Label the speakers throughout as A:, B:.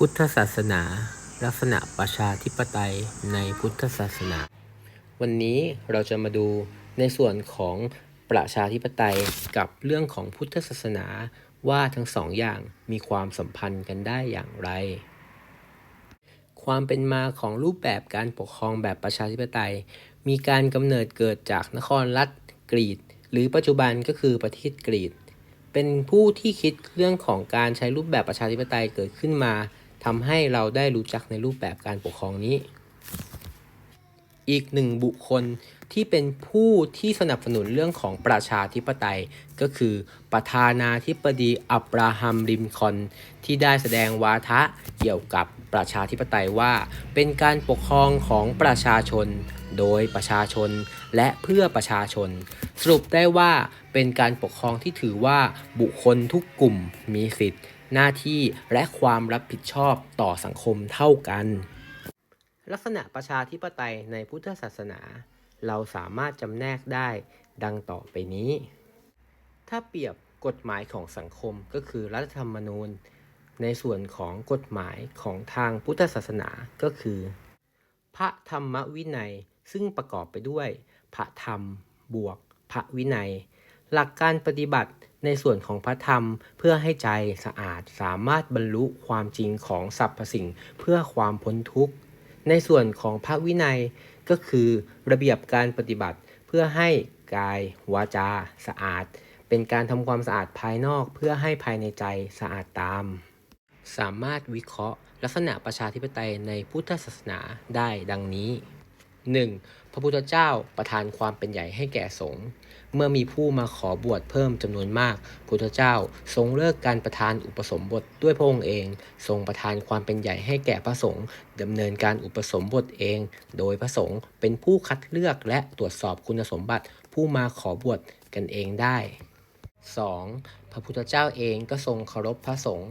A: พุทธศาสนา ลักษณะประชาธิปไตยในพุทธศาสนา วันนี้เราจะมาดูในส่วนของประชาธิปไตยกับเรื่องของพุทธศาสนาว่าทั้งสองอย่างมีความสัมพันธ์กันได้อย่างไร ความเป็นมาของรูปแบบการปกครองแบบประชาธิปไตย มีการกำเนิดเกิดจากนครรัฐกรีกหรือปัจจุบันก็คือประเทศกรีกเป็นผู้ที่คิดเรื่องของการใช้รูปแบบประชาธิปไตยเกิดขึ้นมา ทำให้เราได้รู้จักในรูปแบบการปกครองนี้ อีกหนึ่งบุคคลที่เป็นผู้ที่สนับสนุนเรื่องของประชาธิปไตย ก็คือประธานาธิบดีอับราฮัมลิมคอนที่ได้แสดงวาทะเกี่ยวกับประชาธิปไตยว่า เป็นการปกครองของประชาชน โดยประชาชนและเพื่อประชาชน สรุปได้ว่าเป็นการปกครองที่ถือว่าบุคคลทุกกลุ่มมีสิทธิ์ หน้าที่และความรับผิดชอบต่อสังคมเท่ากัน ลักษณะประชาธิปไตยในพุทธศาสนา เราสามารถจำแนกได้ดังต่อไปนี้ ถ้าเปรียบกฎหมายของสังคมก็คือรัฐธรรมนูญ ในส่วนของกฎหมายของทางพุทธศาสนาก็คือ พระธรรมวินัยซึ่งประกอบไปด้วย พระธรรมบวก พระวินัย หลักการปฏิบัติ ในส่วนของพระธรรมเพื่อให้ใจสะอาดสามารถบรรลุความจริงของสรรพสิ่งเพื่อความพ้นทุกข์ ในส่วนของพระวินัยก็คือระเบียบการปฏิบัติเพื่อให้กายวาจาสะอาด เป็นการทำความสะอาดภายนอกเพื่อให้ภายในใจสะอาดตาม สามารถวิเคราะห์ ลักษณะประชาธิปไตยในพุทธศาสนาได้ดังนี้ 1. พระพุทธเจ้าประทานความเป็นใหญ่ให้แก่สงฆ์เมื่อมีผู้มาขอบวชเพิ่มจำนวนมากพุทธเจ้าทรงเลิกการประทานอุปสมบทด้วยพระองค์เอง ทรงประทานความเป็นใหญ่ให้แก่พระสงฆ์ดำเนินการอุปสมบทเอง โดยพระสงฆ์เป็นผู้คัดเลือกและตรวจสอบคุณสมบัติผู้มาขอบวชกันเองได้ 2. พระพุทธเจ้าเองก็ทรงเคารพพระสงฆ์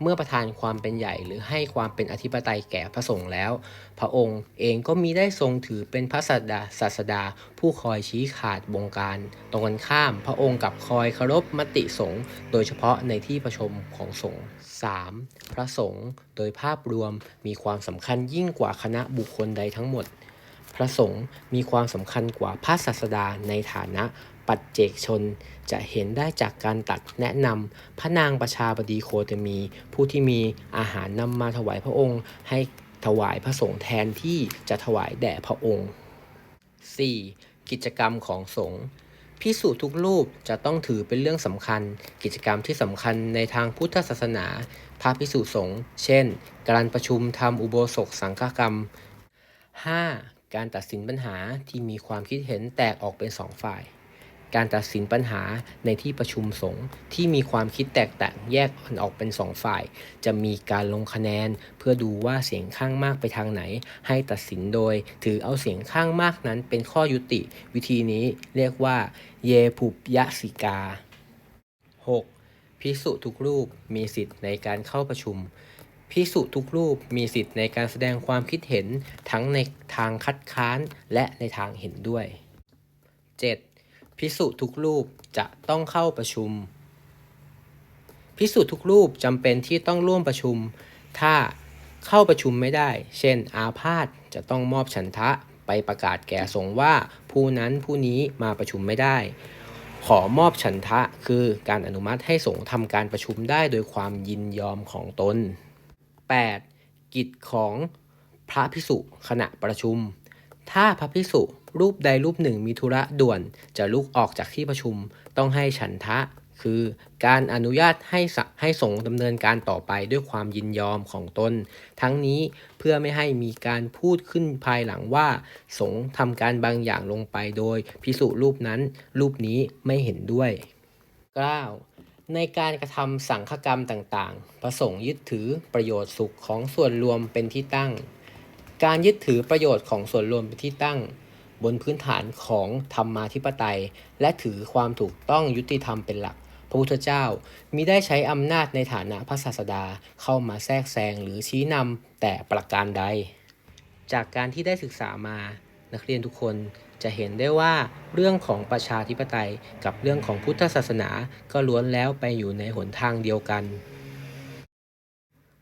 A: เมื่อประทานความเป็นใหญ่หรือให้ความเป็นอธิปไตยแก่พระสงฆ์แล้ว พระองค์เองก็มีได้ทรงถือเป็นพระศาสดาศาสดา ผู้คอยชี้ขาดบงการ ตรงกันข้าม พระองค์กับคอยเคารพมติสงฆ์โดยเฉพาะในที่ประชุมของสงฆ์ 3. พระสงฆ์โดยภาพรวมมีความสำคัญยิ่งกว่าคณะบุคคลใดทั้งหมด ระสงฆ์มีความสำคัญกว่าพระศาสดาในฐานะปัจเจกชน จะเห็นได้จากการตักแนะนำพระนางประชาบดีโคตมี ผู้ที่มีอาหารนำมาถวายพระองค์ ให้ถวายพระสงฆ์แทนที่จะถวายแด่พระองค์ 4. กิจกรรมของสงฆ์พิสูจน์ทุกรูปจะต้องถือเป็นเรื่องสำคัญ กิจกรรมที่สำคัญในทางพุทธศาสนา พระพิสุสงฆ์เช่น การประชุมทำอุโบสถสังฆกรรม 5. การตัดสินปัญหาที่มีความคิดเห็นแตกออกเป็นสองฝ่าย การตัดสินปัญหาในที่ประชุมสงฆ์ที่มีความคิดแตกต่างแยกออกเป็นสองฝ่าย จะมีการลงคะแนน เพื่อดูว่าเสียงข้างมากไปทางไหน ให้ตัดสินโดย ถือเอาเสียงข้างมากนั้นเป็นข้อยุติ วิธีนี้เรียกว่า เยปุปยสิกา 6. พิสุทุกรูปมีสิทธิ์ในการเข้าประชุม พิสุทุกรูปมีสิทธิ์ในการแสดงความคิดเห็นทั้งในทางคัดค้านและในทางเห็นด้วย 7. พิสุทุกรูปจะต้องเข้าประชุม พิสุทุกรูปจำเป็นที่ต้องร่วมประชุม ถ้าเข้าประชุมไม่ได้ เช่น อาพาธจะต้องมอบฉันทะไปประกาศแก่สงว่าผู้นั้นผู้นี้มาประชุมไม่ได้ ขอมอบฉันทะคือการอนุมัติให้สงฆ์ทำการประชุมได้โดยความยินยอมของตน 8. กิจของพระพิสุขณะประชุม ถ้าพระพิสุรูปใดรูปหนึ่งมีธุระด่วนจะลุกออกจากที่ประชุมต้องให้ฉันทะ คือการอนุญาตให้สให้สงฆ์ดำเนินการต่อไปด้วยความยินยอมของตน ทั้งนี้เพื่อไม่ให้มีการพูดขึ้นภายหลังว่า สงฆ์ทำการบางอย่างลงไปโดยพิสุรูปนั้น รูปนี้ไม่เห็นด้วย 9. ในการกระทำสังฆกรรมต่างๆ ประสงค์ยึดถือประโยชน์สุขของส่วนรวมเป็นที่ตั้ง การยึดถือประโยชน์ของส่วนรวมเป็นที่ตั้ง บนพื้นฐานของธรรมาธิปไตย และถือความถูกต้องยุติธรรมเป็นหลัก พระพุทธเจ้ามิได้ใช้อำนาจในฐานะพระศาสดาเข้ามาแทรกแซงหรือชี้นำแต่ประการใด จากการที่ได้ศึกษามานักเรียนทุกคน จะเห็นได้ว่าเรื่องของประชาธิปไตยกับเรื่องของพุทธศาสนาก็ล้วนแล้วไปอยู่ในหนทางเดียวกัน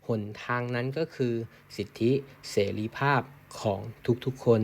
A: หนทางนั้นก็คือสิทธิเสรีภาพของทุกๆคน